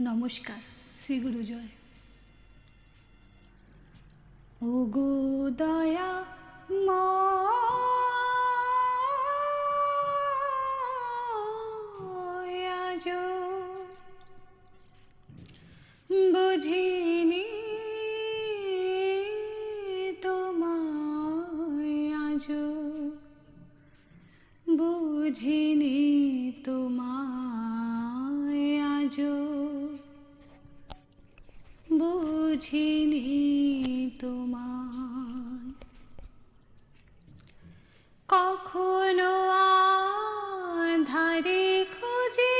নমস্কার শ্রী গুরুজয় ও গো দয়া ময়াজ বুঝিনি বুঝিনি বুঝিনি তোমায়। কখনো আধারে খুঁজি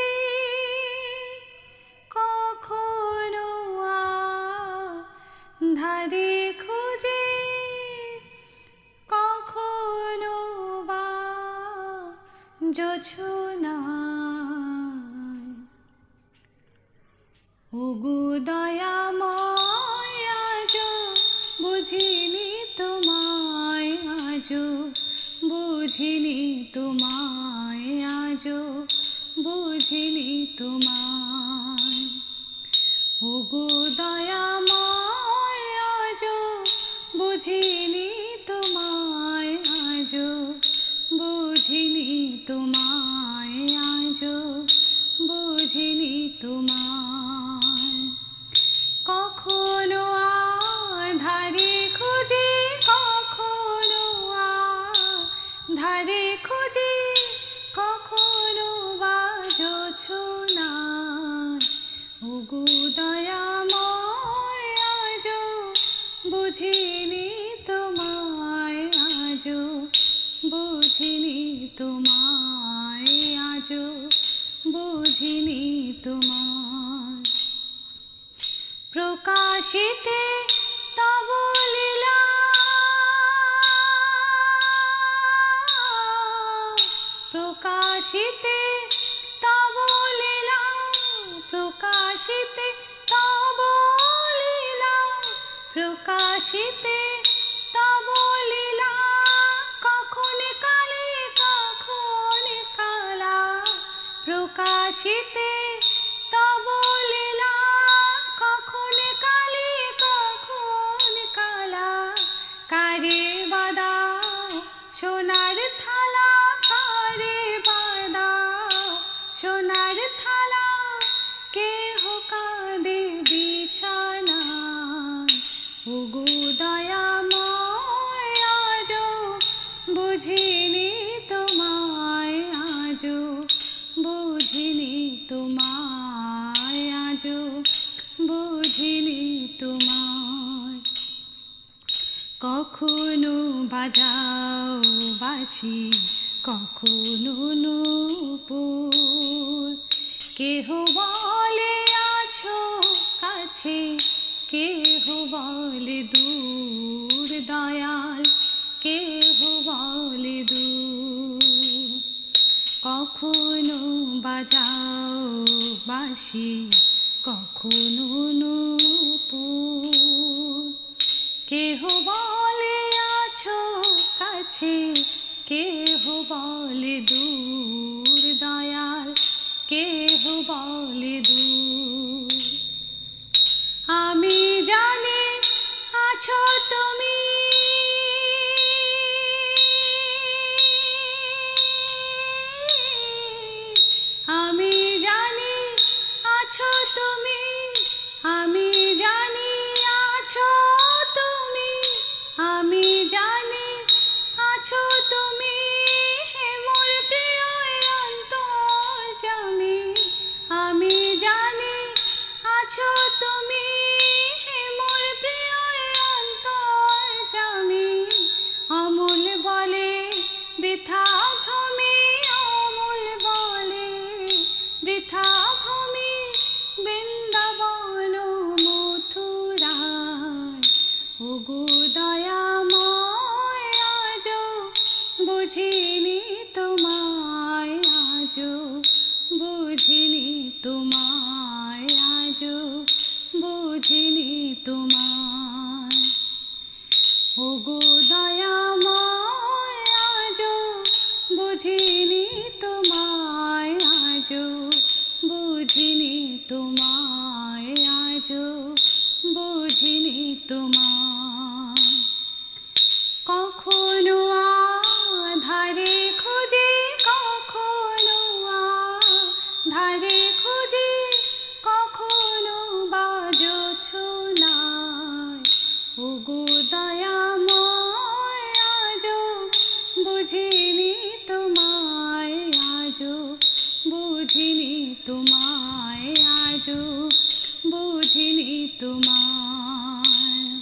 কখনো আধারে খুঁজি কখনো বা জোছনায় ওগো দয়াময় আজ বুঝিনি তোমায় আজ বুঝিনি তোমায় আজ বুঝিনি তোমায়। ওগো দয়াময় আজ বুঝিনি তোমায় আজ বুঝিনি তোমায় আজ বুঝিনি তোমায়। কখনো আধারে খুঁজি কখনো আধারে খুঁজি কখনো বাজছ না। ওগো দয়াময় আজ বুঝিনি তোমায় আজ বুঝিনি তোমায় আজ বুঝিনি তোমায়। প্রকাশিতে প্রকাশিতে তব লীলা প্রকাশিতে তব লীলা প্রকাশিতে তব লীলা কখন কালে, কখন কালা। প্রকাশিতে তব লীলা কখন কালে, কখন কালা। কারে বুঝিনি তোমায় আজ বুঝিনি তোমায় আজ বুঝিনি কখনো বাজাও বাসি কখনো নূপুর। কেহ বলে আছো কাছে কেহ বলে দূর দয়াল, কেহ বলে দূর। কখনো বাজাও বাসি কখনো নূপুর। কেহ বলে আছো কাছে, কেহ বলে দূর দয়াল, কেহ বলে দূর। বলে, বৃথা ভূমি অমূল বলে, বৃথা ভূমি বৃন্দাবন মথুরায়। ওগো দয়াময় আজ বুঝিনি তোমায় আজ বুঝিনি তোমায় আজ বুঝিনি তোমায়। বুঝিনি তোমায়। কখনো আধারে খুঁজে, কখনো আধারে খুঁজে, কখনো বাজছ না ওগো দয়াময় আজো বুঝিনি তোমায় আজো বুঝিনি তোমায় আজো বুঝিনি তোমায়।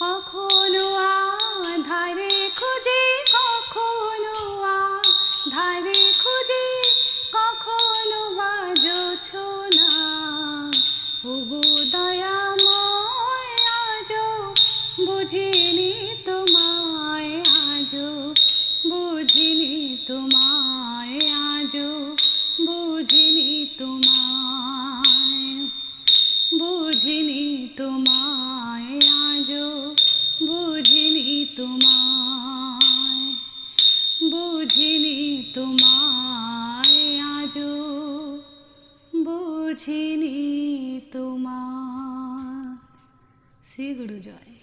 কখনো আধারে খুঁজে, কখনো আধারে খুঁজে, কখনো বাজছ না। ওগো দয়াময় আজো বুঝিনি তোমায় আজো বুঝিনি তোমায় আজো বুঝিনি তোমায়। বুঝিনি তোমার। শ্রী গুরু জয়